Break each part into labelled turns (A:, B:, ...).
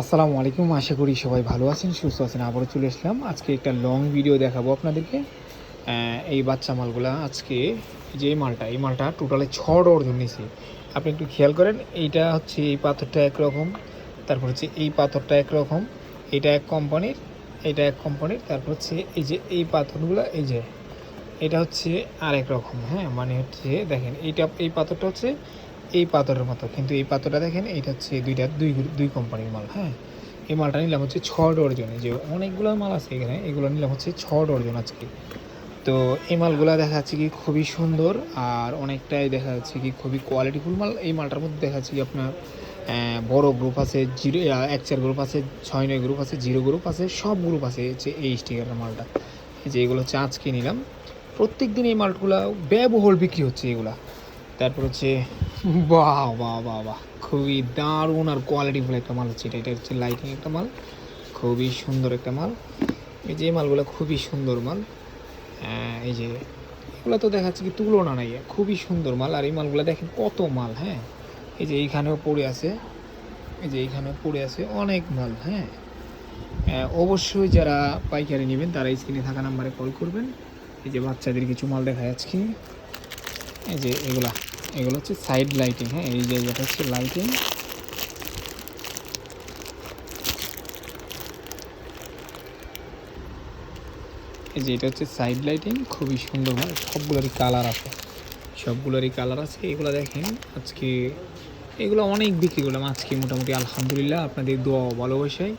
A: আসসালামু আলাইকুম, আশা করি সবাই ভালো আছেন, সুস্থ আছেন, আবারও চলে আসলাম। আজকে একটা লং ভিডিও দেখাবো আপনাদেরকে। এই বাচ্চা মালগুলা আজকে যে এই মালটা এই মালটা টোটালে ছ ডর্জন নিয়েছে আপনি একটু খেয়াল করেন, এইটা হচ্ছে এই পাথরটা একরকম, তারপর হচ্ছে এই পাথরটা একরকম, এটা এক কোম্পানির এটা এক কোম্পানির তারপর হচ্ছে এই যে এই পাথরগুলো, এই যে, এটা হচ্ছে আরেক রকম হ্যাঁ মানে হচ্ছে দেখেন, এইটা, এই পাথরটা হচ্ছে এই পাথরের মতো। কিন্তু এই পাথরটা দেখেন, এইটা হচ্ছে দুইটা, দুই দুই কোম্পানির মাল হ্যাঁ? এই মালটা নিলাম হচ্ছে ছ ডর্জন যে অনেকগুলো মাল আছে এখানে, এগুলো নিলাম হচ্ছে ছ ডর্জন আজকে। তো এই মালগুলো দেখা যাচ্ছে কি খুবই সুন্দর, আর অনেকটাই দেখা যাচ্ছে কি খুবই কোয়ালিটিফুল মাল। এই মালটার মধ্যে দেখা যাচ্ছে কি আপনার বড় গ্রুপ আছে, জিরো এক চার গ্রুপ আছে, ছয় নয় গ্রুপ আছে, জিরো গ্রুপ আছে, সব গ্রুপ আছে হচ্ছে এই স্টিকারের মালটা। যে এগুলো হচ্ছে আজকে নিলাম। প্রত্যেক দিন এই মালগুলো ব্যয়বহুল বিক্রি হচ্ছে এগুলা। তারপর হচ্ছে বাহ বাহ বাহ বাহ। খুবই দারুণ আর কোয়ালিটি কোয়ালিটিফুল একটা মাল হচ্ছে এটা। এটা হচ্ছে লাইটিং একটা মাল, খুবই সুন্দর একটা মাল। এই যে মালগুলো খুবই সুন্দর মাল। এই যে এগুলো তো দেখাচ্ছে কি তুলনা নাই, খুবই সুন্দর মাল। আর এই মালগুলো দেখেন কত মাল হ্যাঁ? এই যে এইখানেও পড়ে আছে, এই যে এইখানেও পড়ে আছে অনেক মাল হ্যাঁ? অবশ্যই যারা পাইকারি নেবেন, তারা স্ক্রিনে থাকা নাম্বারে কল করবেন। এই যে বাচ্চাদের কিছু মাল দেখা যাচ্ছে এই যে এগুলা। এগুলো হচ্ছে সাইড লাইটিং হ্যাঁ? এই যে এটা হচ্ছে লাইটিং এই যে এটা হচ্ছে সাইড লাইটিং খুবই সুন্দর, হয়? সবগুলোরই কালার আছে। সবগুলোরই কালার আছে। এগুলো দেখেন, আজকে এগুলো অনেক বিক্রি করলাম। আজকে মোটামুটি আলহামদুলিল্লাহ আপনাদের দোয়া ভালোবাসায়।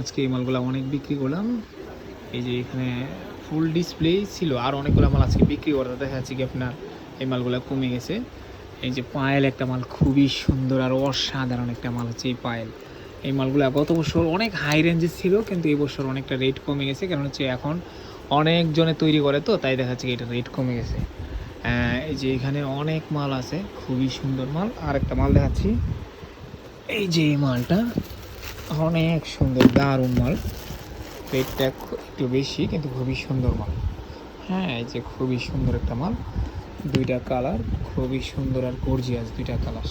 A: আজকে এই মালগুলো অনেক বিক্রি করলাম। এই যে এখানে ফুল ডিসপ্লে ছিল। আর অনেকগুলো মাল আজকে বিক্রি করতে দেখা যাচ্ছে কি আপনার এই মালগুলো কমে গেছে। এই যে পায়েল একটা মাল, খুবই সুন্দর আর অসাধারণ একটা মাল হচ্ছে এই পায়েল। এই মালগুলো গত বছর অনেক হাই রেঞ্জে ছিল, কিন্তু এই বছর অনেকটা রেট কমে গেছে। কারণ হচ্ছে এখন অনেকজনে তৈরি করে তো, তাই দেখা যাচ্ছে এটা রেট কমে গেছে। এই যে এখানে অনেক মাল আছে, খুবই সুন্দর মাল। আর একটা মাল দেখাচ্ছি। এই যে এই মালটা, অনেক সুন্দর, দারুণ মাল। রেটটা খু- একটু বেশি, কিন্তু খুবই সুন্দর মাল। হ্যাঁ এই যে খুবই সুন্দর একটা মাল। দুইটা কালার, খুবই সুন্দর আর গর্জিয়াস দুইটা কালার।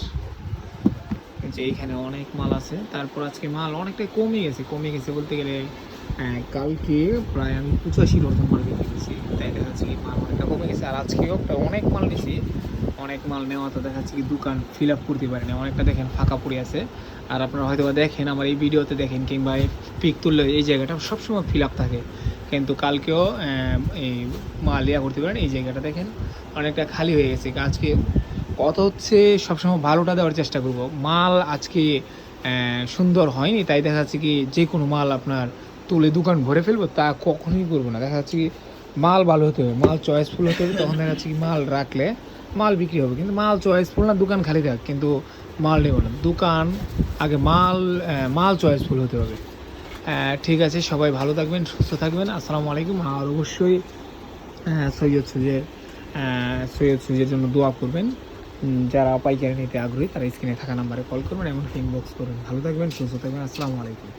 A: যে এইখানে অনেক মাল আছে। তারপর আজকে মাল অনেকটাই কমে গেছে। কমে গেছে বলতে গেলে কালকে প্রায় আমি পঁচাশি ডজন মাল বিক্রি করেছি তাই দেখা যাচ্ছে কি মাল অনেকটা কমে গেছে। আর আজকেও একটা অনেক মাল নিয়েছি। অনেক মাল নেওয়া, তো দেখা যাচ্ছে কি দোকান ফিল আপ করতে পারেনি। অনেকটা দেখেন ফাঁকা পড়ে আছে। আর আপনারা হয়তো দেখেন, আমার এই ভিডিওতে দেখেন কিংবা পিক তুললে এই জায়গাটা সবসময় ফিল আপ থাকে। কিন্তু কালকেও এই মাল ইয়া করতে পারেন, এই জায়গাটা দেখেন অনেকটা খালি হয়ে গেছে। আজকে কত হচ্ছে, সবসময় ভালোটা দেওয়ার চেষ্টা করব। মাল আজকে সুন্দর হয়নি, তাই দেখা যাচ্ছে কি যে কোনো মাল আপনার তুলে দোকান ভরে ফেলব, তা কখনোই করব না। দেখা যাচ্ছে কি মাল ভালো হতে হবে, মাল চয়েসফুল হতে হবে, তখন দেখা যাচ্ছে কি মাল রাখলে মাল বিক্রি হবে। কিন্তু মাল চয়েসফুল না, দোকান খালি থাক, কিন্তু মাল নেব না। দোকান, আগে মাল মাল চয়েসফুল হতে হবে। ঠিক আছে, সবাই ভালো থাকবেন, সুস্থ থাকবেন। আসসালামু আলাইকুম। আর অবশ্যই সৈয়দ সুজের সৈয়দ সুজের জন্য দোয়া করবেন। যারা পাইকারি নিতে আগ্রহী, তারা স্ক্রিনে থাকা নাম্বারে কল করবেন এমনকি ইনবক্স করবেন। ভালো থাকবেন, সুস্থ থাকবেন। আসসালামু আলাইকুম।